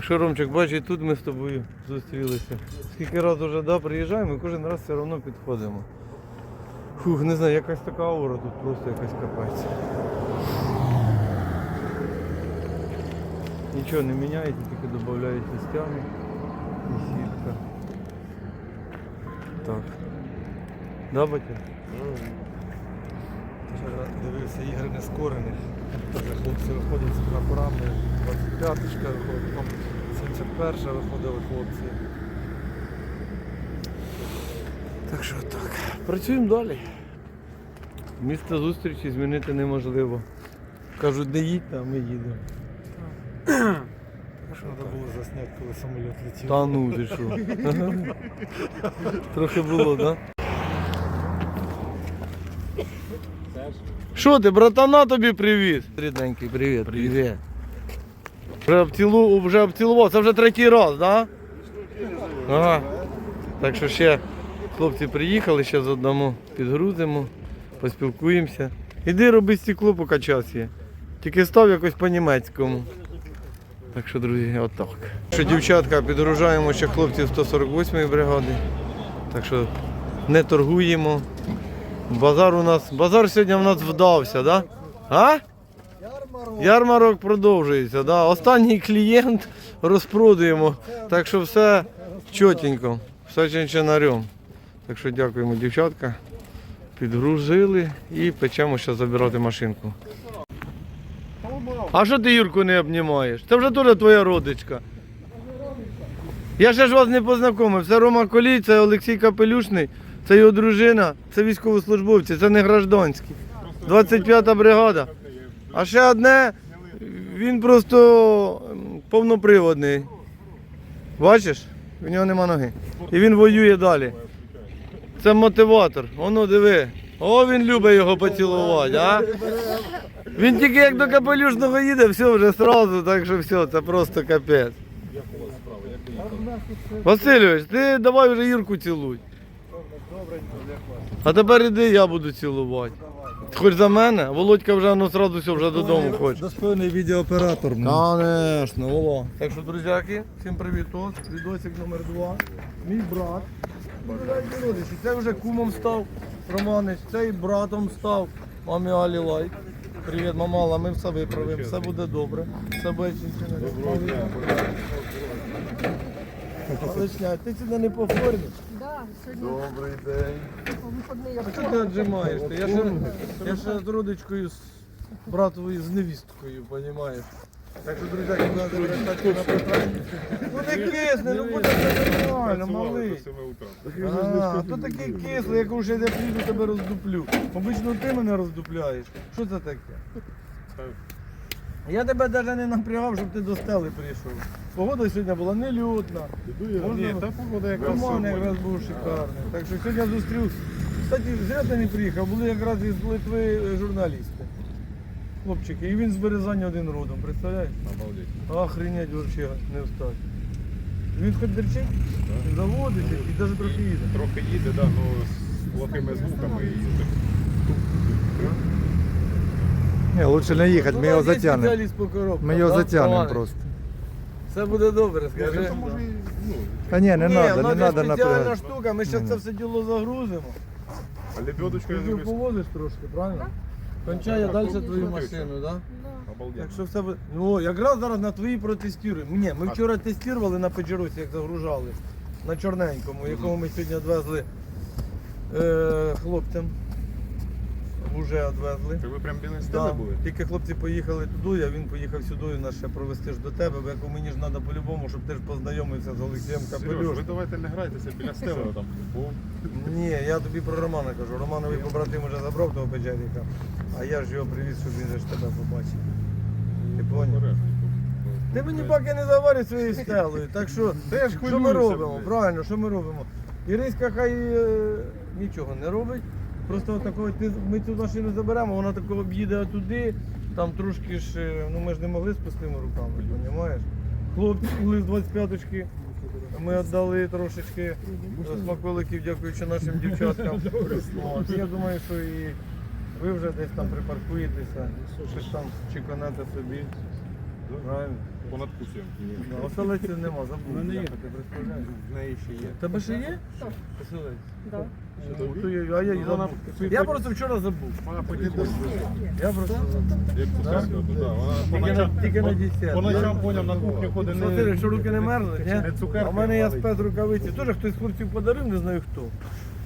Так що, Ромчик, бачиш, і тут ми з тобою зустрілися. Скільки разів вже да, приїжджаємо, і кожен раз все одно підходимо. Фух, не знаю, якась така аура тут просто якась капець. Нічого не міняється, тільки додається стяги і сітка. Так. Да, батя? Вчора дивився ігри нескорених. Теж хлопці виходять з прапорами, 25-ка виходить, там 71-ша виходили хлопці. Так що так. Працюємо далі. Місце зустрічі змінити неможливо. Кажуть, не їдьте, а ми їдемо. Треба було засняти, коли самоліт летів. Та ну ти що. Трохи було, так? Що ти, братана тобі привіз? Рідненький, привіт, привіт. Вже, обцілу, вже обцілував, це вже третій раз, так? Да? Ага. Так що ще хлопці приїхали, ще одному підгрузимо, поспілкуємося. Іди роби стекло, поки час є. Тільки став якось по-німецькому. Так що, друзі, отак. Що дівчатка, підгружаємо ще хлопців 148-ї бригади. Так що не торгуємо. Базар у нас. Базар сьогодні в нас вдався, да? А? Ярмарок! Продовжується, да. Останній клієнт розпродуємо. Так що все чотенько, все чинчинарем. Так що дякуємо, дівчатка. Підгрузили і печемо ще забирати машинку. А що ти Юрку не обнімаєш? Це вже теж твоя родичка. Я ще ж вас не познайомив. Це Рома Колій, це Олексій Капелюшний, це його дружина, це військовослужбовці, це не гражданські. 25-та бригада. А ще одне, він просто повноприводний. Бачиш? В нього нема ноги. І він воює далі. Це мотиватор. Воно диви. О, він любить його поцілувати, а? Він тільки як до капелюшного їде, все вже сразу, так що все, це просто капець. Васильович, ти давай вже Юрку цілуй. А тепер іди, я буду цілувати. Хоч за мене, Володька вже ну сразу все вже додому хоче. Достойний відеооператор. Конечно, Вова. Так що, друзяки, всім привіт. Відосик номер два. Мій брат. Ну, Це вже кумом став Романич, це і братом став. Мамі Алі лайк. Привіт, мамала, ми все виправимо, все буде добре. Все буде чинчина. Ти сюди не по формі. Добрий день. А чого ти отжимаєш? Я ще, я ще з родичкою, з братовою, з невісткою, розумієш? Так що, друзі, треба вертати на питання. Ну не кисне, ну буде все нормально, малий. А, то такий кислий, як уже я приїду, тебе роздуплю. Обично ти мене роздупляєш. Що це таке? Я тебе навіть не напрягав, щоб ти до стели прийшов. Погода сьогодні була нельотна. Ні, та погода якраз Роман якраз був шикарний. Так що сьогодні я зустрів. Кстати, зря ти не приїхав, були якраз із Литви е, журналісти. Хлопчики, і він з Березані один родом, представляєш? Обалдеть. Охренеть вообще не встать. Він хоч дерчить, заводиться і навіть трохи їде. Трохи їде, да, ну з плохими звуками і їздить. Не, лучше не їхати, ми його Ну, є затягнемо. Ми його затягнемо просто. Все буде добре, скажи. Це може, ну, Та ні, не Ні, треба, не треба спеціальна напрягати. штука, ми зараз це все діло загрузимо. а лебедочка, я Ти дивлюсь, поводиш трошки, правильно? Кончає далі твою машину, так? обалдеть. Так що все буде. Ну, якраз зараз на твої протестуємо. Ні, ми вчора тестували на Педжеросі, як загружали. На чорненькому, якого ми сьогодні відвезли е, хлопцям. Вже відвезли. Ти ви прям біля Да. були? Тільки хлопці поїхали туди, а він поїхав сюди, нас ще провести ж до тебе, бо яку мені ж треба по-любому, щоб ти ж познайомився з Олексієм Капелюш. ви давайте не грайтеся біля стели там. Ні, я тобі про Романа кажу. Романовий побратим вже забрав того печерника, а я ж його привіз, щоб він же ж тебе побачив. Ти поняв? Ти мені поки не заварюй своєю стелою. Так що, що ми робимо? Правильно, що ми робимо? Іриська хай е, нічого не робить. Просто такого, ми цю машину заберемо, вона такого об'їде туди, там трошки ж, е, ну ми ж не могли з пустими руками, розумієш? Хлопці були з 25-ки, ми віддали трошечки смаколиків, дякуючи нашим дівчаткам. Я думаю, що і ви вже десь там припаркуєтеся, щось там чеканете собі. Правильно. Понад кусем. Да, Оселеців нема, забув. мене є. В неї ще є. Тебе ще є? Оселець. Да. О, то я- А я забув. Я просто вчора забув. Вона потім Я просто забув. як цукерка, то да. Вона Тільки на, тільки на десерт. по ночам поняв на кухню ходить Смотри, що руки не мерзнуть, ні? Не цукерки, А в мене є а спецрукавиці. Теж хтось з хлопців подарив, не знаю хто.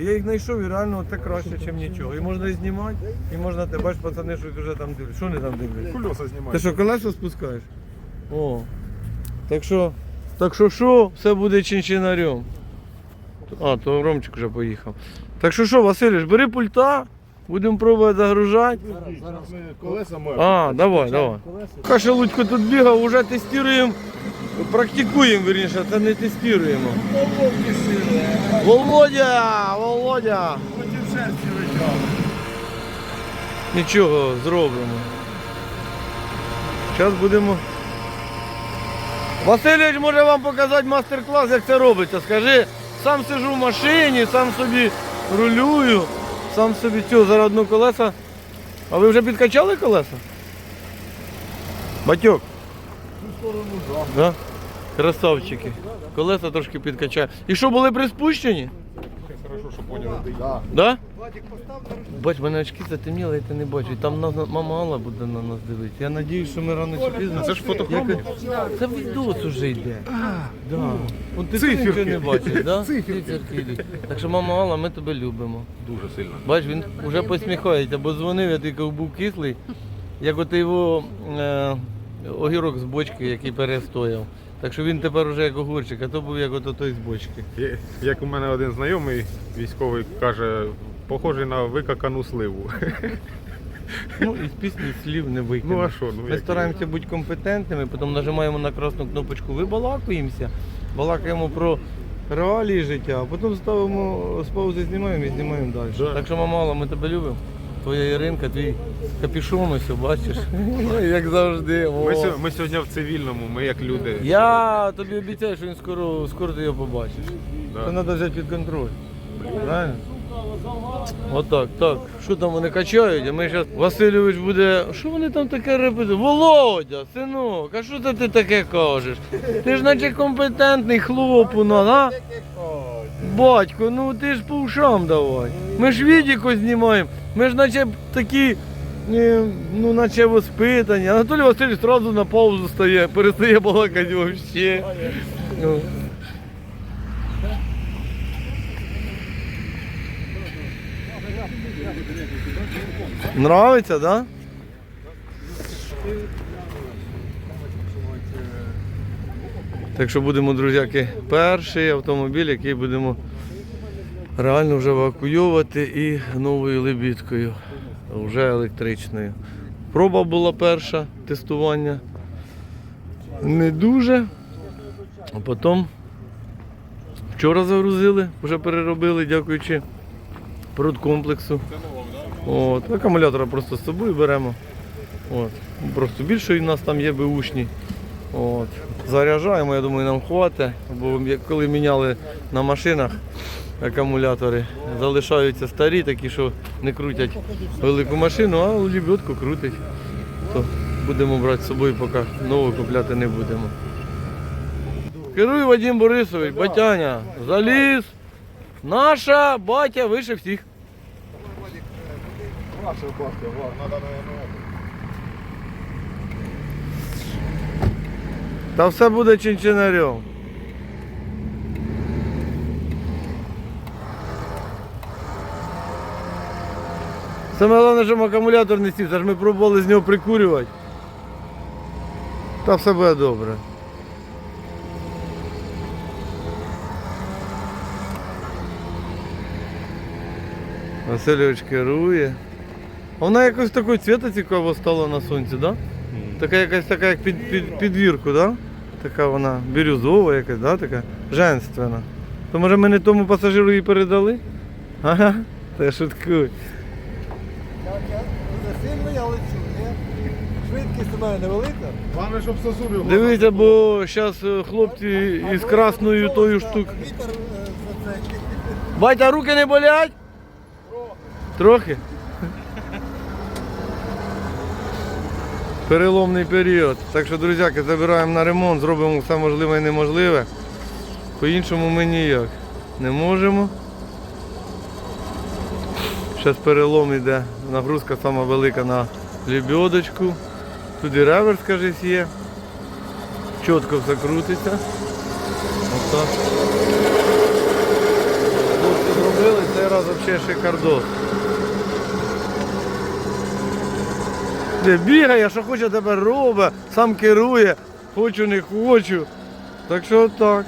І я їх знайшов і реально це краще, ніж нічого. І можна і знімати, і можна, ти бачиш, пацани, що вже там дивляться. Що вони там дивляться? Кульоса Ти що, колеса спускаєш? О. Так що, так що що, все буде чинчинарем. А, то Ромчик вже поїхав. Так що що, Василіш, бери пульта, будемо пробувати загружати. Колеса маємо. А, давай, давай. Каша Лудько тут бігав, вже тестуємо, практикуємо, вірніше, це не тестуємо. Володя, Володя. Нічого, зробимо. Зараз будемо. Васильович може вам показати мастер-клас, як це робиться. Скажи, сам сижу в машині, сам собі рулюю, сам собі цю зараз колеса. А ви вже підкачали колеса? Батьок? Да? Красавчики. Колеса трошки підкачає. І що, були приспущені? Хорошо, що поняли. Да. Да? Бач, мене очки затемніли, я те не бачу. І там на- мама Алла буде на нас дивитися. Я сподіваюся, що ми рано чи пізно. Це ж фотохроми? Це відос уже йде. Да. От ти Циферки. нічого не бачиш, да? Циферки йдуть. Так що мама Алла, ми тебе любимо. Дуже сильно. Бач, він вже посміхається, бо дзвонив, я тільки був кислий, як от його е, огірок з бочки, який перестояв. Так що він тепер уже як огурчик, а то був як ото той з бочки. Є- Як у мене один знайомий військовий каже, похожий на викакану сливу. Ну і з пісні слів не викинеш. Ну а що? Ну, Ми як- стараємося бути компетентними, потім нажимаємо на красну кнопочку, вибалакуємося, балакаємо про реалії життя, а потім ставимо з паузи знімаємо і знімаємо далі. Да. Так що, мамала, ми тебе любимо. Твоя Іринка, твій капюшон ось, бачиш, як завжди. Ми, сьо- ми сьогодні в цивільному, ми як люди. Я тобі обіцяю, що він скоро, скоро ти його побачиш. Да. Це треба взяти під контроль. Правильно? Отак, так. Що там вони качають? А ми зараз Васильович буде. Що вони там таке репетують? Володя, синок, а що це ти таке кажеш? Ти ж наче компетентний хлоп у нас, а? Батько, ну ти ж по ушам давай. Ми ж відіко знімаємо. Ми ж наче такі, е, ну наче воспитані. Анатолій Васильович одразу на паузу стає, перестає балакати взагалі. Ну. Нравиться, да? Так що будемо, друзяки, перший автомобіль, який будемо реально вже евакуйовувати і новою лебідкою, вже електричною. Проба була перша тестування. Не дуже. А потім вчора загрузили, вже переробили, дякуючи продкомплексу. От, акумулятора просто з собою беремо. От. Просто більше у нас там є беушні. От. Заряджаємо, я думаю, нам хватить, бо коли міняли на машинах акумулятори, залишаються старі, такі, що не крутять велику машину, а лебедку крутить. То будемо брати з собою, поки нову купляти не будемо. Керуй Вадим Борисович, батяня, заліз. Наша батя вище всіх. Та все буде чинчинарем. Саме головне, щоб акумулятор не сів, це ж ми пробували з нього прикурювати. Та все буде добре. Васильович керує. Вона якось такого цвіта цікаво стала на сонці, так? Да? Така якась така, як під, під, підвірку, да? Така вона бірюзова якась, да? така женственна. То може ми не тому пасажиру її передали? Ага, та я шуткую. Сильно я лечу, ні? Швидкість у мене невелика. Главное, щоб сосуди Дивіться, бо зараз хлопці із красною тою штукою. Вітер е, за це. Батя, руки не болять? Трохи. Переломний період. Так що, друзяки, забираємо на ремонт, зробимо все можливе і неможливе. По-іншому ми ніяк не можемо. Зараз перелом йде, нагрузка сама велика на лебедочку. Тут і реверс, кажись, є. Чітко все крутиться. Отак. Хлопці зробили, цей раз взагалі шикардос. Бігає, що хоче тепер робить, сам керує, хочу, не хочу. Так що так.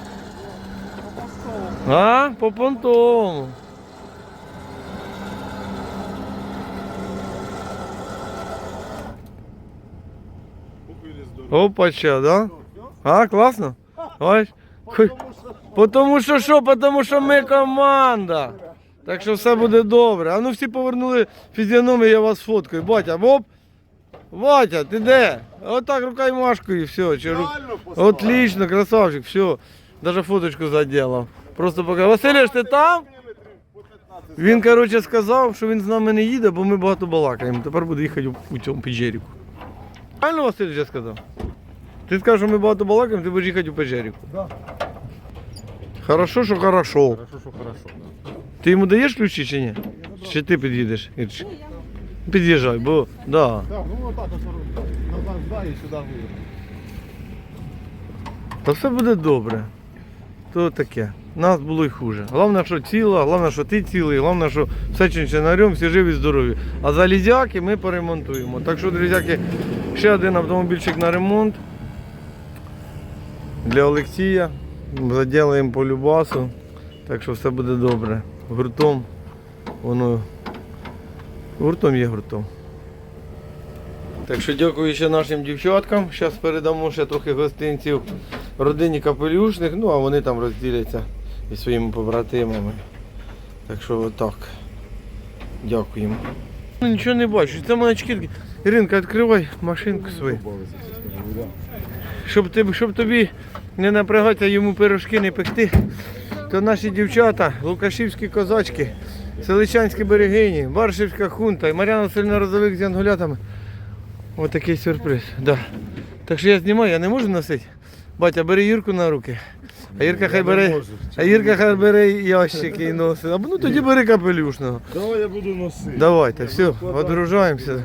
А, по понтовому. Опача, да? А, класно? Ой. Потому що що? Потому що ми команда. Так що все буде добре. А ну всі повернули фізіономію, я вас фоткаю. Батя, оп. Батя, ти де? Отак рукаймашкою і все. Чи. Отлично, красавчик, все. Даже фоточку заделав. Просто поки. Василіш, ти там? Він, коротше, сказав, що він з нами не їде, бо ми багато балакаємо. Тепер буде їхати у, цьому Педжеріку. Правильно Василь я сказав? Ти скажеш, що ми багато балакаємо, ти будеш їхати у Педжеріку. Да. Хорошо, що хорошо. Хорошо, що хорошо. Ти йому даєш ключі чи ні? Чи ти під'їдеш? Ірч? Під'їжджай, бо да. Так, ну отак от назад здай і сюди виїхав. Та все буде добре. То таке. Нас було й хуже. Головне, що ціла, головне, що ти цілий, головне, що все чинчинарем, всі живі, здорові. А залізяки ми поремонтуємо. Так що, друзяки, ще один автомобільчик на ремонт для Олексія. Заділаємо по любасу. Так що все буде добре. Гуртом воно. Гуртом є гуртом. Так що дякую ще нашим дівчаткам. Зараз передамо ще трохи гостинців родині капелюшних, ну а вони там розділяться із своїми побратимами. Так що отак. Дякуємо. Ну, нічого не бачу, це маячки. Іринка, відкривай машинку свою. Щоб, ти, щоб тобі не напрягатися йому пирожки не пекти, то наші дівчата, лукашівські козачки, селичанські берегині, Баршівська хунта і Мар'яна Васильівна Розовик з янголятами. Ось такий сюрприз. Да. Так що я знімаю, я не можу носити. Батя, бери Юрку на руки. А Юрка хай бере. А Юрка хай бере ящики і носить. Або ну тоді бери капелюшного. Давай я буду носити. Давайте, все, відгружаємося.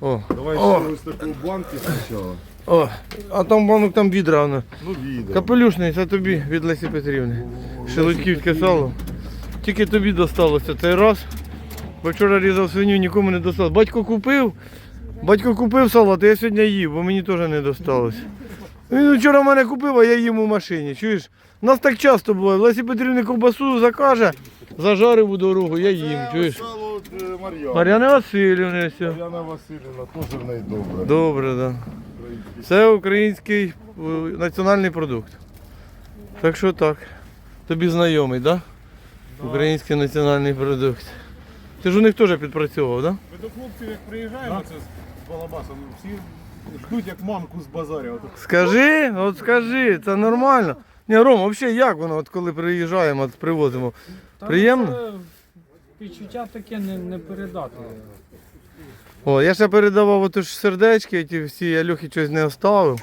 О, Давай О. ще ось таку банки спочатку. о, а там банок там відра. воно. Ну, відео. Капелюшний, це тобі від Лесі Петрівни. Шелудьківське сало. Тільки тобі досталося цей раз. Бо вчора різав свиню, нікому не досталося. Батько купив. Батько купив сало, то я сьогодні їв, бо мені теж не досталося. Він вчора в мене купив, а я їм у машині. Чуєш? У нас так часто буває. Лесі Петрівни ковбасу закаже, зажарив у дорогу, я їм. Чуєш? Е. Мар'яна Васильівна. Мар'яна Васильівна теж в неї добре. Добре, так. Да. Це український е, національний продукт. Так що так. Тобі знайомий, так? Да? Український національний продукт. Ти ж у них теж підпрацьовував, так? Да? Ми до хлопців, як приїжджаємо, це з Балабасом, всі ждуть як мамку з базаря. От Скажи, от скажи, це нормально. Ні, Ром, взагалі як воно, от коли приїжджаємо, от привозимо? Та Приємно? це Відчуття таке не, не передати. О, я ще передавав ото ж сердечки, ті всі, я Льохи щось не оставив.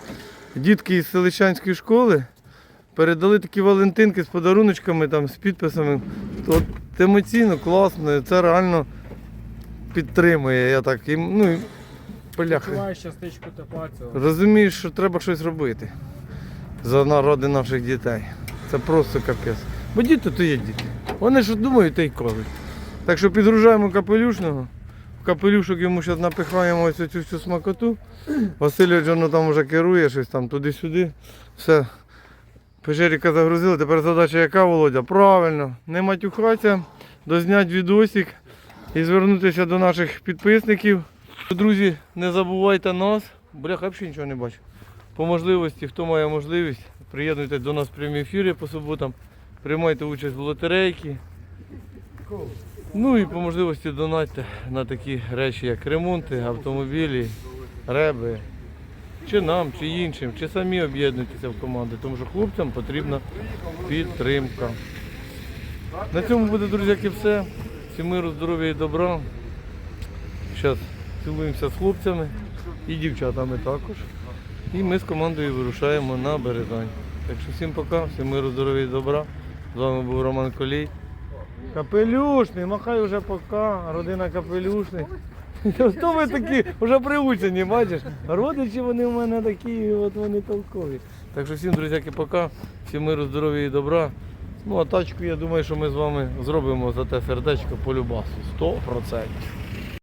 Дітки із селищанської школи передали такі валентинки з подаруночками, там, з підписами. От емоційно, класно, це реально підтримує. Я так, і, ну. Відчуваєш частичку тепла цього. Розумієш, що треба щось робити за народи наших дітей. Це просто капець. Бо діти то є діти. Вони що думають, та й кажуть. Так що підгружаємо капелюшного. В капелюшок йому зараз напихаємо ось цю всю смакоту. Васильович воно там вже керує щось там туди-сюди. Все. Пежеріка загрузили. Тепер задача яка, Володя? Правильно, не матюхатися, дозняти відосик і звернутися до наших підписників. Друзі, не забувайте нас. Бляха, взагалі нічого не бачу. По можливості, хто має можливість, приєднуйтесь до нас в прямі ефірі по суботам, приймайте участь в лотерейці. Ну і по можливості донатьте на такі речі, як ремонти, автомобілі, реби. Чи нам, чи іншим, чи самі об'єднуйтеся в команди, тому що хлопцям потрібна підтримка. На цьому буде, друзяки, все. Всім миру, здоров'я і добра. Зараз цілуємося з хлопцями. і дівчатами також. І ми з командою вирушаємо на Березань. Так що всім пока, всім миру, здоров'я і добра. З вами був Роман Колій. Капелюшний, махай вже пока, родина капелюшний. Хто ви такі? Вже приучені, бачиш? Родичі вони в мене такі, от вони толкові. Так що всім, друзяки, пока. Всім миру, здоров'я і добра. Ну а тачку, я думаю, що ми з вами зробимо за те сердечко по любасу. 100%.